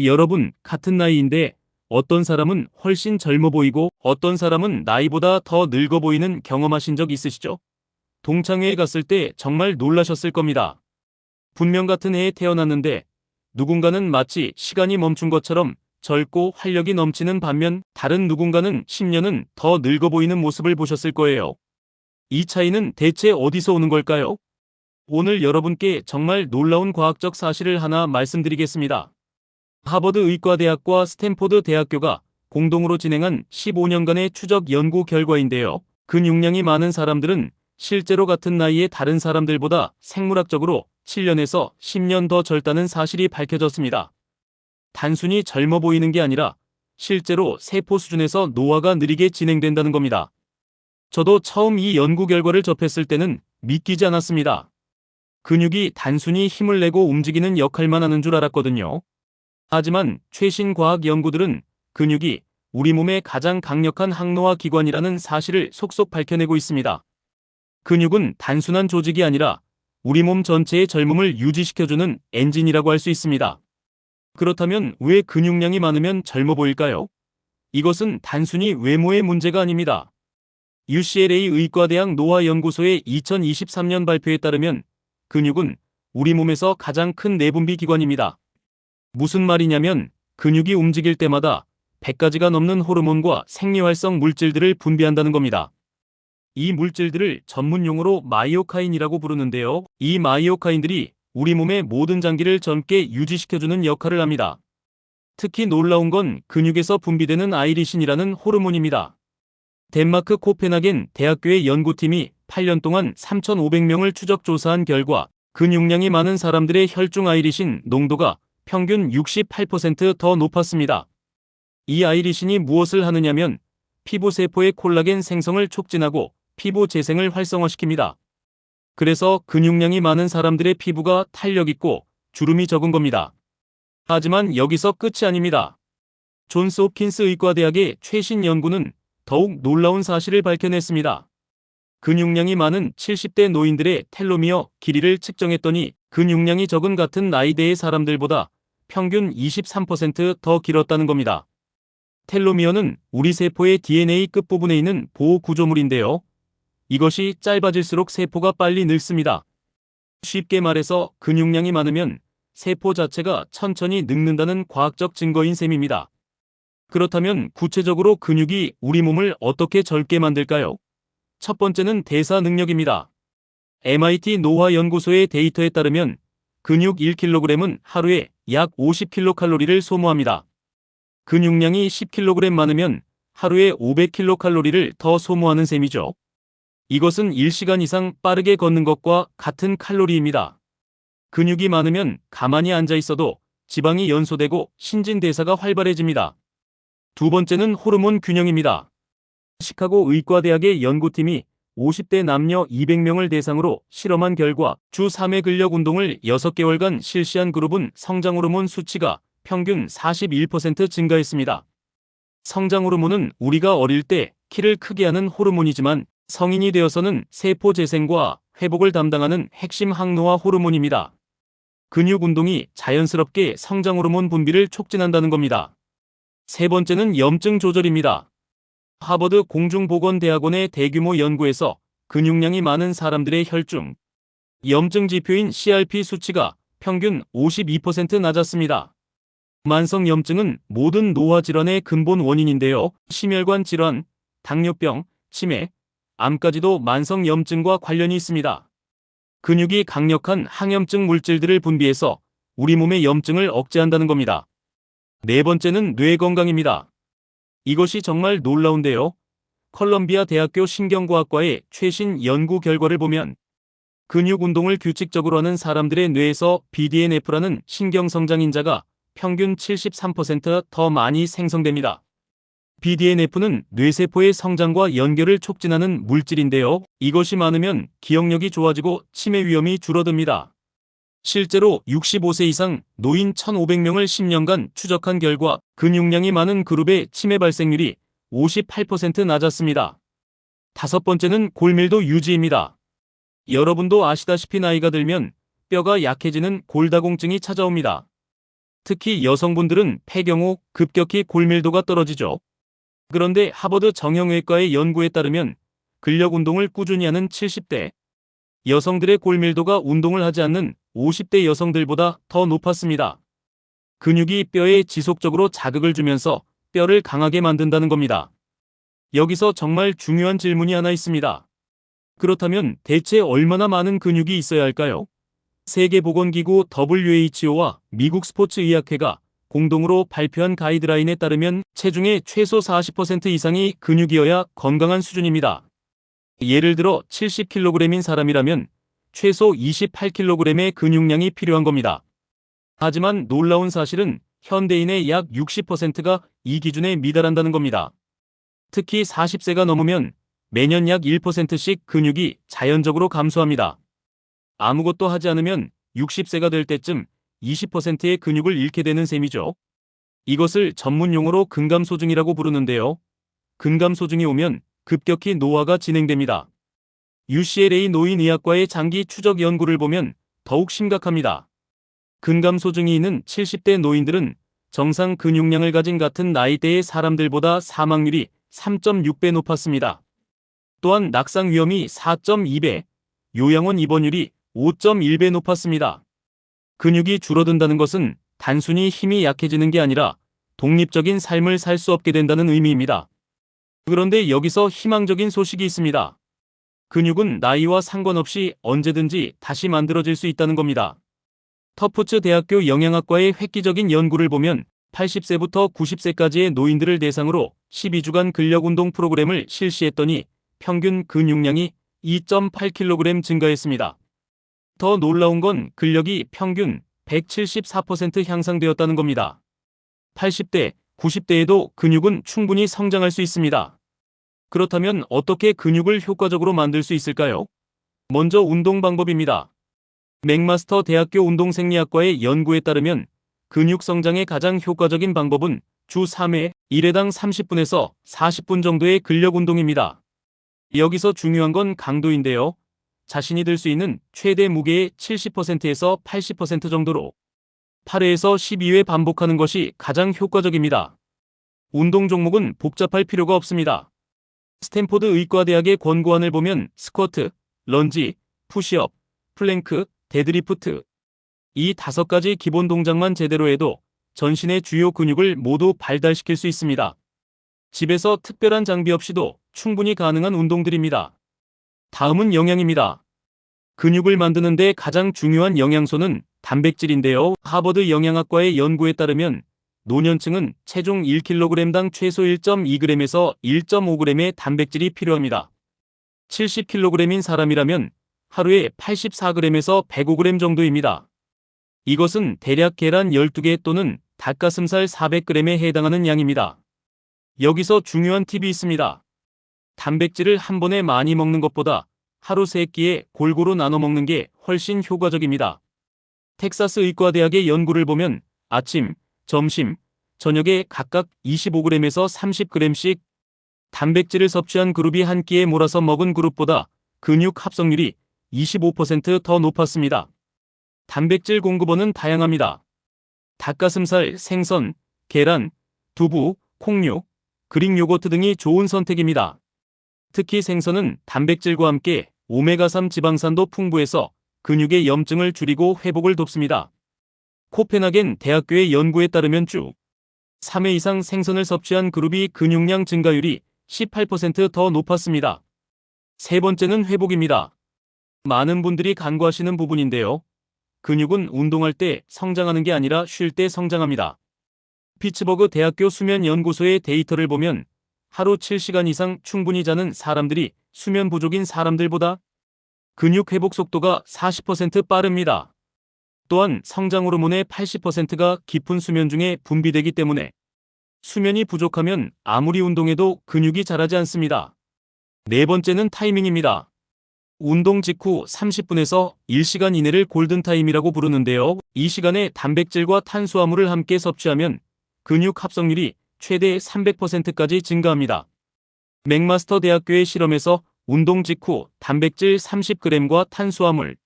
여러분, 같은 나이인데 어떤 사람은 훨씬 젊어 보이고 어떤 사람은 나이보다 더 늙어 보이는 경험하신 적 있으시죠? 동창회에 갔을 때 정말 놀라셨을 겁니다. 분명 같은 해에 태어났는데 누군가는 마치 시간이 멈춘 것처럼 젊고 활력이 넘치는 반면 다른 누군가는 10년은 더 늙어 보이는 모습을 보셨을 거예요. 이 차이는 대체 어디서 오는 걸까요? 오늘 여러분께 정말 놀라운 과학적 사실을 하나 말씀드리겠습니다. 하버드 의과대학과 스탠포드 대학교가 공동으로 진행한 15년간의 추적 연구 결과인데요. 근육량이 많은 사람들은 실제로 같은 나이의 다른 사람들보다 생물학적으로 7년에서 10년 더 젊다는 사실이 밝혀졌습니다. 단순히 젊어 보이는 게 아니라 실제로 세포 수준에서 노화가 느리게 진행된다는 겁니다. 저도 처음 이 연구 결과를 접했을 때는 믿기지 않았습니다. 근육이 단순히 힘을 내고 움직이는 역할만 하는 줄 알았거든요. 하지만 최신 과학 연구들은 근육이 우리 몸의 가장 강력한 항노화 기관이라는 사실을 속속 밝혀내고 있습니다. 근육은 단순한 조직이 아니라 우리 몸 전체의 젊음을 유지시켜주는 엔진이라고 할 수 있습니다. 그렇다면 왜 근육량이 많으면 젊어 보일까요? 이것은 단순히 외모의 문제가 아닙니다. UCLA 의과대학 노화연구소의 2023년 발표에 따르면 근육은 우리 몸에서 가장 큰 내분비 기관입니다. 무슨 말이냐면 근육이 움직일 때마다 100가지가 넘는 호르몬과 생리활성 물질들을 분비한다는 겁니다. 이 물질들을 전문 용어로 마이오카인이라고 부르는데요. 이 마이오카인들이 우리 몸의 모든 장기를 젊게 유지시켜주는 역할을 합니다. 특히 놀라운 건 근육에서 분비되는 아이리신이라는 호르몬입니다. 덴마크 코펜하겐 대학교의 연구팀이 8년 동안 3,500명을 추적 조사한 결과 근육량이 많은 사람들의 혈중 아이리신 농도가 평균 68%더 높았습니다. 이 아이리신이 무엇을 하느냐면 피부세포의 콜라겐 생성을 촉진하고 피부 재생을 활성화시킵니다. 그래서 근육량이 많은 사람들의 피부가 탄력 있고 주름이 적은 겁니다. 하지만 여기서 끝이 아닙니다. 존스 홉킨스 의과대학의 최신 연구는 더욱 놀라운 사실을 밝혀냈습니다. 근육량이 많은 70대 노인들의 텔로미어 길이를 측정했더니 근육량이 적은 같은 나이대의 사람들보다 평균 23%더 길었다는 겁니다. 텔로미어는 우리 세포의 DNA 끝부분에 있는 보호 구조물인데요. 이것이 짧아질수록 세포가 빨리 늙습니다. 쉽게 말해서 근육량이 많으면 세포 자체가 천천히 늙는다는 과학적 증거인 셈입니다. 그렇다면 구체적으로 근육이 우리 몸을 어떻게 젊게 만들까요? 첫 번째는 대사 능력입니다. MIT 노화 연구소의 데이터에 따르면 근육 1kg은 하루에 약 50kcal를 소모합니다. 근육량이 10kg 많으면 하루에 500kcal를 더 소모하는 셈이죠. 이것은 1시간 이상 빠르게 걷는 것과 같은 칼로리입니다. 근육이 많으면 가만히 앉아 있어도 지방이 연소되고 신진대사가 활발해집니다. 두 번째는 호르몬 균형입니다. 시카고 의과대학의 연구팀이 50대 남녀 200명을 대상으로 실험한 결과 주 3회 근력 운동을 6개월간 실시한 그룹은 성장 호르몬 수치가 평균 41% 증가했습니다. 성장 호르몬은 우리가 어릴 때 키를 크게 하는 호르몬이지만 성인이 되어서는 세포 재생과 회복을 담당하는 핵심 항노화 호르몬입니다. 근육 운동이 자연스럽게 성장 호르몬 분비를 촉진한다는 겁니다. 세 번째는 염증 조절입니다. 하버드 공중보건대학원의 대규모 연구에서 근육량이 많은 사람들의 혈중 염증 지표인 CRP 수치가 평균 52% 낮았습니다. 만성 염증은 모든 노화 질환의 근본 원인인데요. 심혈관 질환, 당뇨병, 치매, 암까지도 만성 염증과 관련이 있습니다. 근육이 강력한 항염증 물질들을 분비해서 우리 몸의 염증을 억제한다는 겁니다. 네 번째는 뇌 건강입니다. 이것이 정말 놀라운데요. 컬럼비아 대학교 신경과학과의 최신 연구 결과를 보면 근육 운동을 규칙적으로 하는 사람들의 뇌에서 BDNF라는 신경성장인자가 평균 73%더 많이 생성됩니다. BDNF는 뇌세포의 성장과 연결을 촉진하는 물질인데요. 이것이 많으면 기억력이 좋아지고 치매 위험이 줄어듭니다. 실제로 65세 이상 노인 1,500명을 10년간 추적한 결과 근육량이 많은 그룹의 치매 발생률이 58% 낮았습니다. 다섯 번째는 골밀도 유지입니다. 여러분도 아시다시피 나이가 들면 뼈가 약해지는 골다공증이 찾아옵니다. 특히 여성분들은 폐경 후 급격히 골밀도가 떨어지죠. 그런데 하버드 정형외과의 연구에 따르면 근력 운동을 꾸준히 하는 70대 여성들의 골밀도가 운동을 하지 않는 50대 여성들보다 더 높았습니다. 근육이 뼈에 지속적으로 자극을 주면서 뼈를 강하게 만든다는 겁니다. 여기서 정말 중요한 질문이 하나 있습니다. 그렇다면 대체 얼마나 많은 근육이 있어야 할까요? 세계보건기구 WHO와 미국 스포츠의학회가 공동으로 발표한 가이드라인에 따르면 체중의 최소 40% 이상이 근육이어야 건강한 수준입니다. 예를 들어 70kg인 사람이라면 최소 28kg의 근육량이 필요한 겁니다. 하지만 놀라운 사실은 현대인의 약 60%가 이 기준에 미달한다는 겁니다. 특히 40세가 넘으면 매년 약 1%씩 근육이 자연적으로 감소합니다. 아무것도 하지 않으면 60세가 될 때쯤 20%의 근육을 잃게 되는 셈이죠. 이것을 전문 용어로 근감소증이라고 부르는데요. 근감소증이 오면 급격히 노화가 진행됩니다. UCLA 노인의학과의 장기 추적 연구를 보면 더욱 심각합니다. 근감소 증이 있는 70대 노인들은 정상 근육량을 가진 같은 나이대의 사람들보다 사망률이 3.6배 높았습니다. 또한 낙상 위험이 4.2배, 요양원 입원율이 5.1배 높았습니다. 근육이 줄어든다는 것은 단순히 힘이 약해지는 게 아니라 독립적인 삶을 살 수 없게 된다는 의미입니다. 그런데 여기서 희망적인 소식이 있습니다. 근육은 나이와 상관없이 언제든지 다시 만들어질 수 있다는 겁니다. 터프츠 대학교 영양학과의 획기적인 연구를 보면 80세부터 90세까지의 노인들을 대상으로 12주간 근력운동 프로그램을 실시했더니 평균 근육량이 2.8kg 증가했습니다. 더 놀라운 건 근력이 평균 174% 향상되었다는 겁니다. 80대, 90대에도 근육은 충분히 성장할 수 있습니다. 그렇다면 어떻게 근육을 효과적으로 만들 수 있을까요? 먼저 운동 방법입니다. 맥마스터 대학교 운동생리학과의 연구에 따르면 근육 성장의 가장 효과적인 방법은 주 3회 1회당 30분에서 40분 정도의 근력 운동입니다. 여기서 중요한 건 강도인데요. 자신이 들 수 있는 최대 무게의 70%에서 80% 정도로 8회에서 12회 반복하는 것이 가장 효과적입니다. 운동 종목은 복잡할 필요가 없습니다. 스탠포드 의과대학의 권고안을 보면 스쿼트, 런지, 푸시업, 플랭크, 데드리프트 이 다섯 가지 기본 동작만 제대로 해도 전신의 주요 근육을 모두 발달시킬 수 있습니다. 집에서 특별한 장비 없이도 충분히 가능한 운동들입니다. 다음은 영양입니다. 근육을 만드는데 가장 중요한 영양소는 단백질인데요. 하버드 영양학과의 연구에 따르면 노년층은 체중 1kg당 최소 1.2g에서 1.5g의 단백질이 필요합니다. 70kg인 사람이라면 하루에 84g에서 105g 정도입니다. 이것은 대략 계란 12개 또는 닭가슴살 400g에 해당하는 양입니다. 여기서 중요한 팁이 있습니다. 단백질을 한 번에 많이 먹는 것보다 하루 3끼에 골고루 나눠 먹는 게 훨씬 효과적입니다. 텍사스 의과대학의 연구를 보면 아침, 점심, 저녁에 각각 25g에서 30g씩 단백질을 섭취한 그룹이 한 끼에 몰아서 먹은 그룹보다 근육 합성률이 25%더 높았습니다. 단백질 공급원은 다양합니다. 닭가슴살, 생선, 계란, 두부, 콩류, 그릭 요거트 등이 좋은 선택입니다. 특히 생선은 단백질과 함께 오메가3 지방산도 풍부해서 근육의 염증을 줄이고 회복을 돕습니다. 코펜하겐 대학교의 연구에 따르면 쭉 3회 이상 생선을 섭취한 그룹이 근육량 증가율이 18%더 높았습니다. 세 번째는 회복입니다. 많은 분들이 간과하시는 부분인데요. 근육은 운동할 때 성장하는 게 아니라 쉴 때 성장합니다. 피츠버그 대학교 수면연구소의 데이터를 보면 하루 7시간 이상 충분히 자는 사람들이 수면 부족인 사람들보다 근육 회복 속도가 40% 빠릅니다. 또한 성장 호르몬의 80%가 깊은 수면 중에 분비되기 때문에 수면이 부족하면 아무리 운동해도 근육이 자라지 않습니다. 네 번째는 타이밍입니다. 운동 직후 30분에서 1시간 이내를 골든타임이라고 부르는데요. 이 시간에 단백질과 탄수화물을 함께 섭취하면 근육 합성률이 최대 300%까지 증가합니다. 맥마스터 대학교의 실험에서 운동 직후 단백질 30g과 탄수화물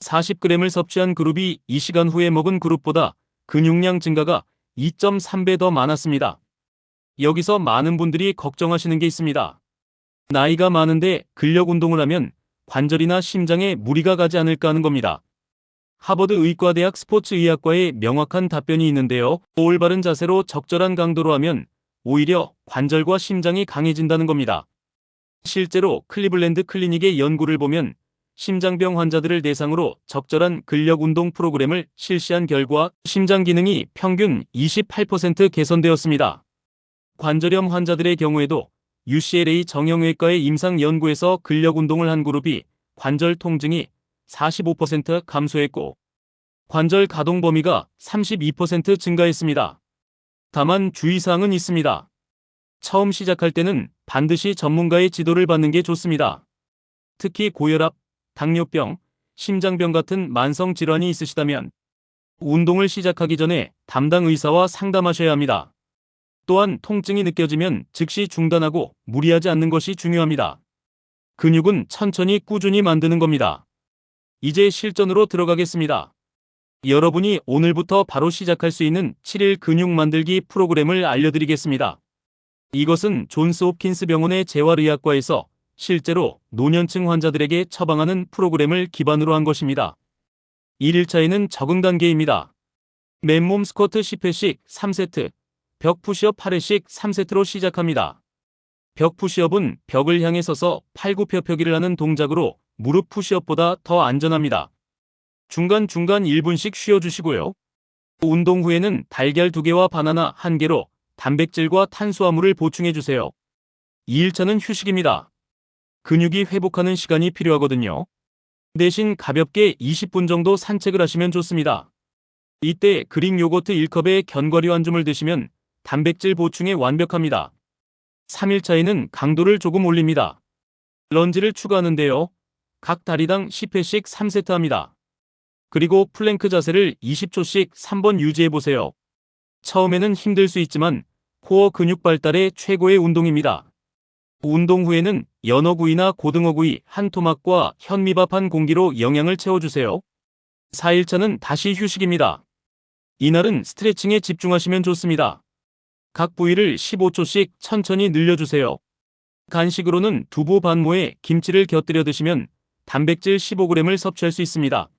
40g을 섭취한 그룹이 2시간 후에 먹은 그룹보다 근육량 증가가 2.3배 더 많았습니다. 여기서 많은 분들이 걱정하시는 게 있습니다. 나이가 많은데 근력 운동을 하면 관절이나 심장에 무리가 가지 않을까 하는 겁니다. 하버드 의과대학 스포츠의학과의 명확한 답변이 있는데요. 올바른 자세로 적절한 강도로 하면 오히려 관절과 심장이 강해진다는 겁니다. 실제로 클리블랜드 클리닉의 연구를 보면 심장병 환자들을 대상으로 적절한 근력 운동 프로그램을 실시한 결과 심장 기능이 평균 28% 개선되었습니다. 관절염 환자들의 경우에도 UCLA 정형외과의 임상 연구에서 근력 운동을 한 그룹이 관절 통증이 45% 감소했고 관절 가동 범위가 32% 증가했습니다. 다만 주의사항은 있습니다. 처음 시작할 때는 반드시 전문가의 지도를 받는 게 좋습니다. 특히 고혈압, 당뇨병, 심장병 같은 만성 질환이 있으시다면 운동을 시작하기 전에 담당 의사와 상담하셔야 합니다. 또한 통증이 느껴지면 즉시 중단하고 무리하지 않는 것이 중요합니다. 근육은 천천히 꾸준히 만드는 겁니다. 이제 실전으로 들어가겠습니다. 여러분이 오늘부터 바로 시작할 수 있는 7일 근육 만들기 프로그램을 알려드리겠습니다. 이것은 존스 홉킨스 병원의 재활의학과에서 실제로 노년층 환자들에게 처방하는 프로그램을 기반으로 한 것입니다. 1일차에는 적응 단계입니다. 맨몸 스쿼트 10회씩 3세트, 벽 푸시업 8회씩 3세트로 시작합니다. 벽 푸시업은 벽을 향해 서서 팔굽혀펴기를 하는 동작으로 무릎 푸시업보다 더 안전합니다. 중간중간 1분씩 쉬어주시고요. 운동 후에는 달걀 2개와 바나나 1개로 단백질과 탄수화물을 보충해주세요. 2일차는 휴식입니다. 근육이 회복하는 시간이 필요하거든요. 대신 가볍게 20분 정도 산책을 하시면 좋습니다. 이때 그릭 요거트 1컵에 견과류 한 줌을 드시면 단백질 보충에 완벽합니다. 3일차에는 강도를 조금 올립니다. 런지를 추가하는데요. 각 다리당 10회씩 3세트 합니다. 그리고 플랭크 자세를 20초씩 3번 유지해보세요. 처음에는 힘들 수 있지만 코어 근육 발달에 최고의 운동입니다. 운동 후에는 연어구이나 고등어구이 한 토막과 현미밥 한 공기로 영양을 채워주세요. 4일차는 다시 휴식입니다. 이날은 스트레칭에 집중하시면 좋습니다. 각 부위를 15초씩 천천히 늘려주세요. 간식으로는 두부 반모에 김치를 곁들여 드시면 단백질 15g을 섭취할 수 있습니다.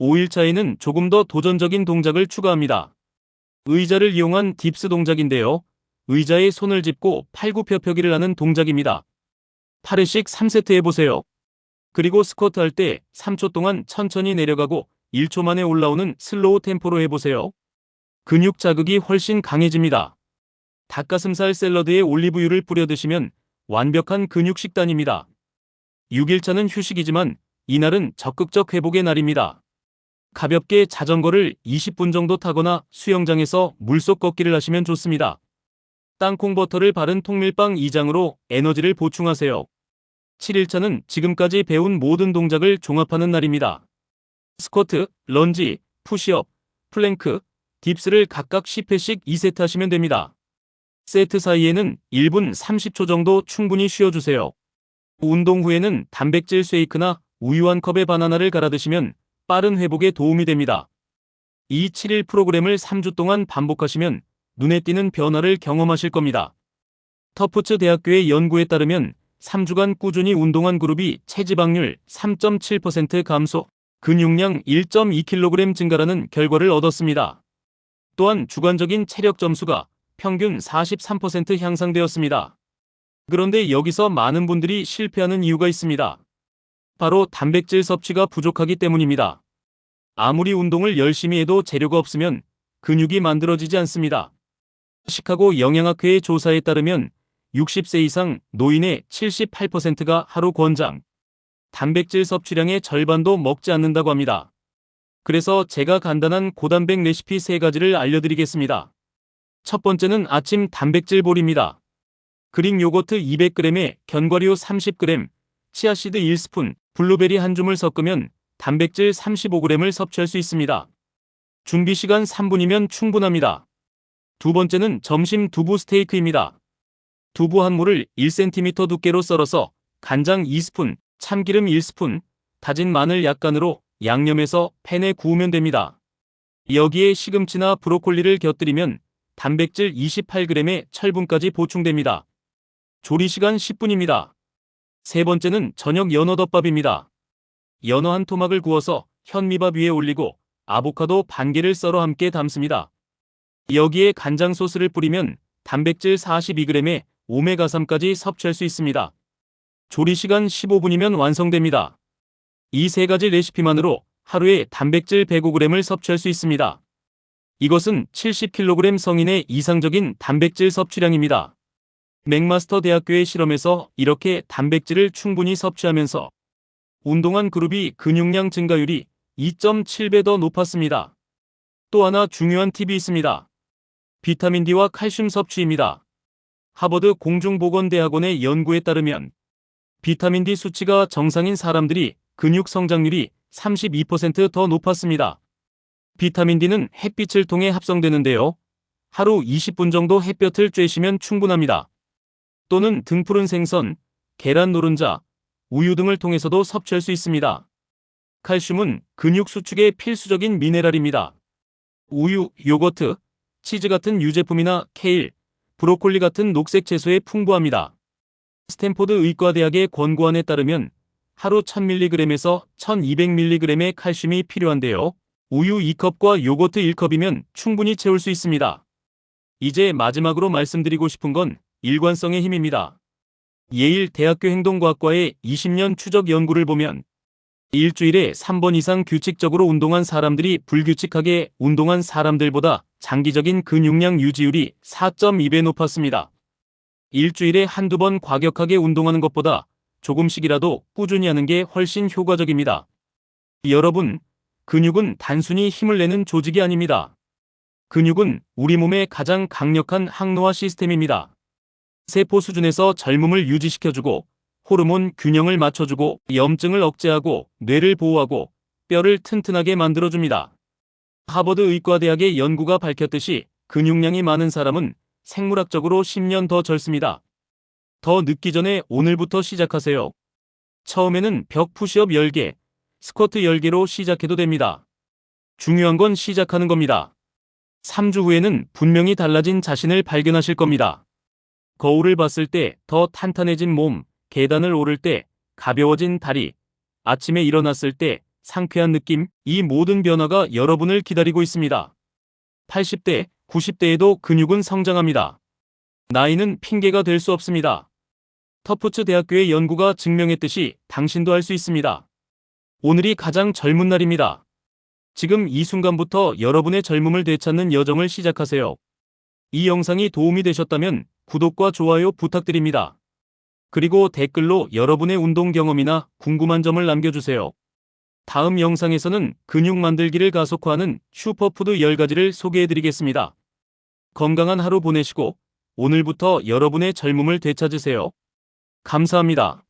5일차에는 조금 더 도전적인 동작을 추가합니다. 의자를 이용한 딥스 동작인데요. 의자에 손을 짚고 팔굽혀펴기를 하는 동작입니다. 8회씩 3세트 해보세요. 그리고 스쿼트 할 때 3초 동안 천천히 내려가고 1초 만에 올라오는 슬로우 템포로 해보세요. 근육 자극이 훨씬 강해집니다. 닭가슴살 샐러드에 올리브유를 뿌려 드시면 완벽한 근육 식단입니다. 6일차는 휴식이지만 이날은 적극적 회복의 날입니다. 가볍게 자전거를 20분 정도 타거나 수영장에서 물속 걷기를 하시면 좋습니다. 땅콩 버터를 바른 통밀빵 2장으로 에너지를 보충하세요. 7일차는 지금까지 배운 모든 동작을 종합하는 날입니다. 스쿼트, 런지, 푸시업, 플랭크, 딥스를 각각 10회씩 2세트 하시면 됩니다. 세트 사이에는 1분 30초 정도 충분히 쉬어주세요. 운동 후에는 단백질 쉐이크나 우유 한 컵에 바나나를 갈아 드시면 빠른 회복에 도움이 됩니다. 이 7일 프로그램을 3주 동안 반복하시면 눈에 띄는 변화를 경험하실 겁니다. 터프츠 대학교의 연구에 따르면 3주간 꾸준히 운동한 그룹이 체지방률 3.7% 감소, 근육량 1.2kg 증가라는 결과를 얻었습니다. 또한 주관적인 체력 점수가 평균 43% 향상되었습니다. 그런데 여기서 많은 분들이 실패하는 이유가 있습니다. 바로 단백질 섭취가 부족하기 때문입니다. 아무리 운동을 열심히 해도 재료가 없으면 근육이 만들어지지 않습니다. 시카고 영양학회의 조사에 따르면 60세 이상 노인의 78%가 하루 권장 단백질 섭취량의 절반도 먹지 않는다고 합니다. 그래서 제가 간단한 고단백 레시피 3가지를 알려드리겠습니다. 첫 번째는 아침 단백질 볼입니다. 그릭 요거트 200g에 견과류 30g, 치아씨드 1스푼, 블루베리 한 줌을 섞으면 단백질 35g을 섭취할 수 있습니다. 준비 시간 3분이면 충분합니다. 두 번째는 점심 두부 스테이크입니다. 두부 한 모를 1cm 두께로 썰어서 간장 2스푼, 참기름 1스푼, 다진 마늘 약간으로 양념해서 팬에 구우면 됩니다. 여기에 시금치나 브로콜리를 곁들이면 단백질 28g에 철분까지 보충됩니다. 조리 시간 10분입니다. 세 번째는 저녁 연어덮밥입니다. 연어 한 토막을 구워서 현미밥 위에 올리고 아보카도 반 개를 썰어 함께 담습니다. 여기에 간장 소스를 뿌리면 단백질 42g에 오메가3까지 섭취할 수 있습니다. 조리 시간 15분이면 완성됩니다. 이 세 가지 레시피만으로 하루에 단백질 105g을 섭취할 수 있습니다. 이것은 70kg 성인의 이상적인 단백질 섭취량입니다. 맥마스터 대학교의 실험에서 이렇게 단백질을 충분히 섭취하면서 운동한 그룹이 근육량 증가율이 2.7배 더 높았습니다. 또 하나 중요한 팁이 있습니다. 비타민 D와 칼슘 섭취입니다. 하버드 공중보건대학원의 연구에 따르면 비타민 D 수치가 정상인 사람들이 근육 성장률이 32%더 높았습니다. 비타민 D는 햇빛을 통해 합성되는데요. 하루 20분 정도 햇볕을 쬐시면 충분합니다. 또는 등푸른 생선, 계란 노른자, 우유 등을 통해서도 섭취할 수 있습니다. 칼슘은 근육 수축에 필수적인 미네랄입니다. 우유, 요거트, 치즈 같은 유제품이나 케일, 브로콜리 같은 녹색 채소에 풍부합니다. 스탠포드 의과대학의 권고안에 따르면 하루 1000mg에서 1200mg의 칼슘이 필요한데요. 우유 2컵과 요거트 1컵이면 충분히 채울 수 있습니다. 이제 마지막으로 말씀드리고 싶은 건 일관성의 힘입니다. 예일 대학교 행동과학과의 20년 추적 연구를 보면 일주일에 3번 이상 규칙적으로 운동한 사람들이 불규칙하게 운동한 사람들보다 장기적인 근육량 유지율이 4.2배 높았습니다. 일주일에 한두 번 과격하게 운동하는 것보다 조금씩이라도 꾸준히 하는 게 훨씬 효과적입니다. 여러분, 근육은 단순히 힘을 내는 조직이 아닙니다. 근육은 우리 몸의 가장 강력한 항노화 시스템입니다. 세포 수준에서 젊음을 유지시켜주고 호르몬 균형을 맞춰주고 염증을 억제하고 뇌를 보호하고 뼈를 튼튼하게 만들어줍니다. 하버드 의과대학의 연구가 밝혔듯이 근육량이 많은 사람은 생물학적으로 10년 더 젊습니다. 더 늦기 전에 오늘부터 시작하세요. 처음에는 벽 푸시업 10개, 스쿼트 10개로 시작해도 됩니다. 중요한 건 시작하는 겁니다. 3주 후에는 분명히 달라진 자신을 발견하실 겁니다. 거울을 봤을 때 더 탄탄해진 몸, 계단을 오를 때 가벼워진 다리, 아침에 일어났을 때 상쾌한 느낌, 이 모든 변화가 여러분을 기다리고 있습니다. 80대, 90대에도 근육은 성장합니다. 나이는 핑계가 될 수 없습니다. 터프츠 대학교의 연구가 증명했듯이 당신도 할 수 있습니다. 오늘이 가장 젊은 날입니다. 지금 이 순간부터 여러분의 젊음을 되찾는 여정을 시작하세요. 이 영상이 도움이 되셨다면 구독과 좋아요 부탁드립니다. 그리고 댓글로 여러분의 운동 경험이나 궁금한 점을 남겨주세요. 다음 영상에서는 근육 만들기를 가속화하는 슈퍼푸드 10가지를 소개해드리겠습니다. 건강한 하루 보내시고 오늘부터 여러분의 젊음을 되찾으세요. 감사합니다.